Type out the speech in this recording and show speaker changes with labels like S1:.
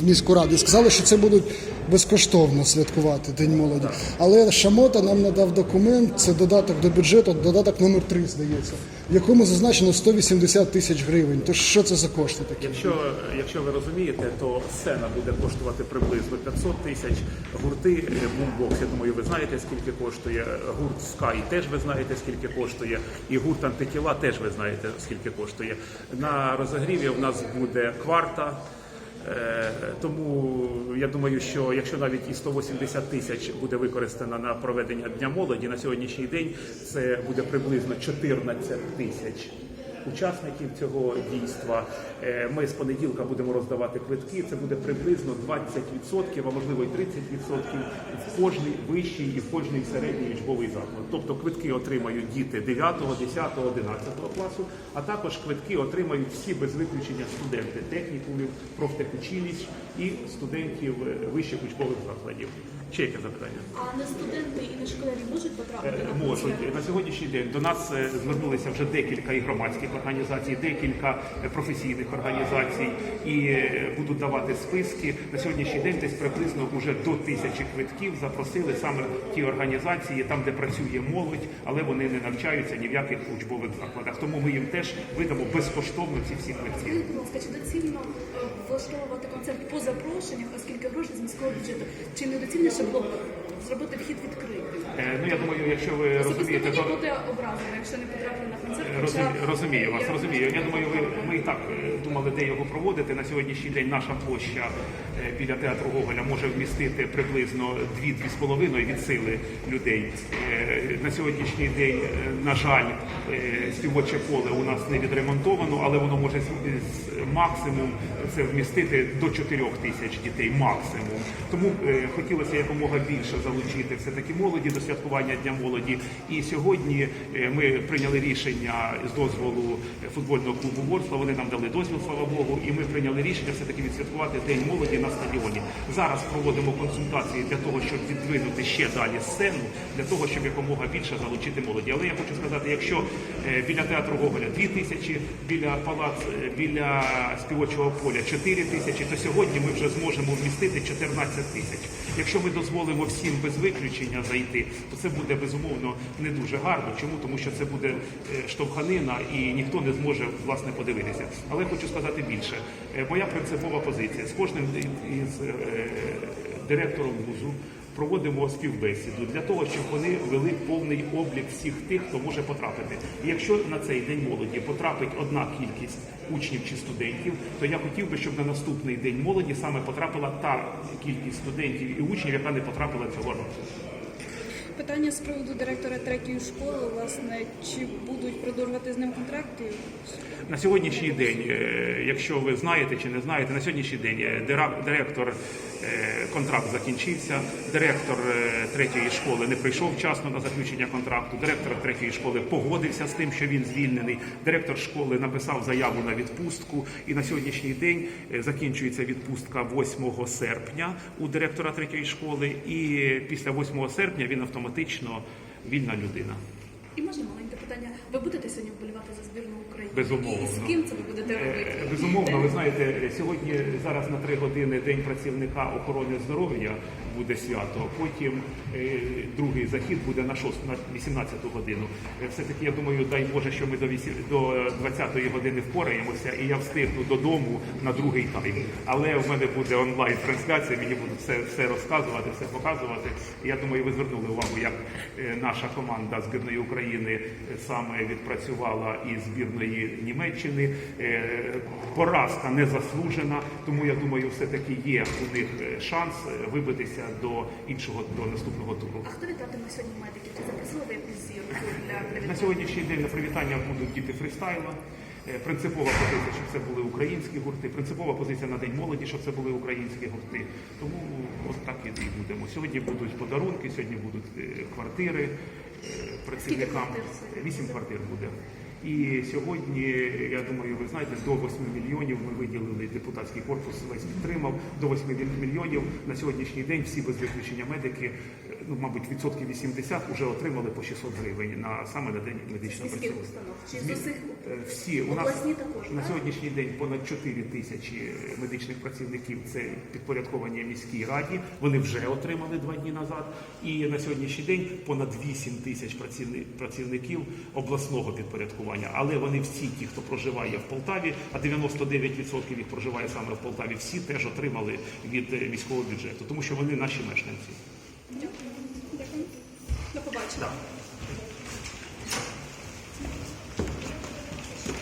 S1: в міську раду сказали, що це будуть безкоштовно святкувати День молоді. Але Шамота нам надав документ, це додаток до бюджету, додаток номер 3, здається, в якому зазначено 180 тисяч гривень. Тож що це за кошти такі?
S2: Якщо, якщо ви розумієте, то сцена буде коштувати приблизно 500 тисяч. Гурти е, бумбокс, я думаю, ви знаєте, скільки коштує. Гурт Sky теж ви знаєте, скільки коштує. І гурт антитіла теж ви знаєте, скільки коштує. На розогріві в нас буде кварта. Е, Тому я думаю, що якщо навіть і 180 тисяч буде використано на проведення дня молоді на сьогоднішній день, це буде приблизно 14 тисяч учасників цього дійства. Е, Ми з понеділка будемо роздавати квитки. Це буде приблизно 20%, а можливо й 30% в кожний вищий і в кожний середній учбовий заклад. Тобто квитки отримають діти 9, 10, 11 класу, а також квитки отримають всі без виключення студенти технікумів, профтехучилищ і студентів е, вищих учбових закладів. Ще яке запитання?
S3: А не студенти і не школярі можуть потрапити
S2: Е, Можуть на сьогоднішній день до нас звернулися вже декілька і громадських організацій, декілька е, професійних організацій і е, будуть давати списки. На сьогоднішній день десь приблизно вже до тисячі квитків запросили саме ті організації, там де працює молодь, але вони не навчаються ні в яких учбових закладах. Тому ми їм теж видамо безкоштовно ці всі квитки.
S3: Будь ласка, чи доцільно влаштовувати концерт по запрошеннях, оскільки гроші з міського бюджету? Чи недоцільніше було зробити вхід відкритим?
S2: Е, Ну я думаю, якщо ви
S3: Особисто
S2: розумієте,
S3: мені
S2: то
S3: буде образливо, якщо не потрапили на концерт. хоча
S2: Розумію, розумію вас,
S3: я-
S2: розумію. Я думаю, ви ми і так е, думали, де його проводити. На сьогоднішній день наша площа е, біля театру Гоголя може вмістити приблизно 2-2,5 від сили людей. Е, На сьогоднішній день, е, на жаль, е, співоче поле у нас не відремонтовано, але воно може з- з- максимум це вмістити до 4 тисяч дітей. Максимум. Тому е, хотілося якомога більше залучити все таки молоді до святкування Дня молоді. І сьогодні е, ми прийняли рішення з дозволу футбольного клубу Ворскла. Вони нам дали дозвіл, слава Богу, і ми прийняли рішення все таки відсвяткувати День молоді на стадіоні. Зараз проводимо консультації для того, щоб віддвинути ще далі сцену, для того, щоб якомога більше залучити молоді. Але я хочу сказати, якщо е, біля театру Гоголя 2 тисячі, біля палац, е, біля співочого поля 4 тисячі, то сьогодні ми вже зможемо вмістити 14 тисяч. Якщо ми дозволимо всім без виключення зайти, то це буде безумовно не дуже гарно. Чому? Тому що це буде е, штовханина і ніхто не зможе власне подивитися. Але хочу сказати більше. Е, Моя принципова позиція з кожним із е, директором вузу проводимо співбесіду для того, щоб вони вели повний облік всіх тих, хто може потрапити. І якщо на цей день молоді потрапить одна кількість учнів чи студентів, то я хотів би, щоб на наступний день молоді саме потрапила та кількість студентів і учнів, яка не потрапила цього року.
S4: Питання з приводу директора третьої школи, власне, чи будуть продовжувати з ним контракти?
S2: На сьогоднішній день, е, якщо ви знаєте чи не знаєте, на сьогоднішній день е, директор контракт закінчився. Директор е, третьої школи не прийшов вчасно на заключення контракту. Директор третьої школи погодився з тим, що він звільнений. Директор школи написав заяву на відпустку, і на сьогоднішній день е, закінчується відпустка 8 серпня у директора третьої школи. І після 8 серпня він автоматично вільна людина.
S3: І можна маленьке питання. Ви будете сьогодні вболівати за збірну України?
S2: Безумовно.
S3: І з ким це ви будете робити?
S2: Е, Безумовно, ви знаєте, сьогодні зараз на три години День працівника охорони здоров'я буде свято. Потім е, другий захід буде на 6, на 18 годину. Е, Все-таки я думаю, дай Боже, що ми до вісі- до 20-ї години впораємося, і я встигну додому на другий тайм. Але в мене буде онлайн трансляція, мені будуть все, все розказувати, все показувати. Я думаю, ви звернули увагу, як наша команда збірної України саме відпрацювала із збірної Німеччини. Е, Поразка не заслужена, тому я думаю, все-таки є у них е, шанс е, вибитися до іншого до наступного туру.
S3: А хто вітатиме сьогодні медиків? Чи запросили ви якусь для
S2: На сьогоднішній день на привітання будуть діти фристайла. Принципова позиція, щоб це були українські гурти. Принципова позиція на день молоді, щоб це були українські гурти. Тому от так і будемо. Сьогодні будуть подарунки, сьогодні будуть квартири працівникам. Вісім квартир буде. І сьогодні, я думаю, ви знаєте, до 8 мільйонів ми виділили депутатський корпус весь підтримав. До 8 мільйонів на сьогоднішній день всі без виключення медики, ну мабуть, відсотків 80 вже отримали по 600 гривень на саме на день медичного
S3: установ? Чи з усіх?
S2: Е, Всі у нас
S3: також,
S2: на
S3: так?
S2: сьогоднішній день понад 4 тисячі медичних працівників це підпорядковані міській раді. Вони вже отримали два дні назад. І на сьогоднішній день понад 8 тисяч працівни- працівників обласного підпорядкування. Але вони всі, ті, хто проживає в Полтаві, а 99% їх проживає саме в Полтаві, всі теж отримали від е, міського бюджету, тому що вони наші мешканці.
S4: Дякую. До побачення.
S2: Так.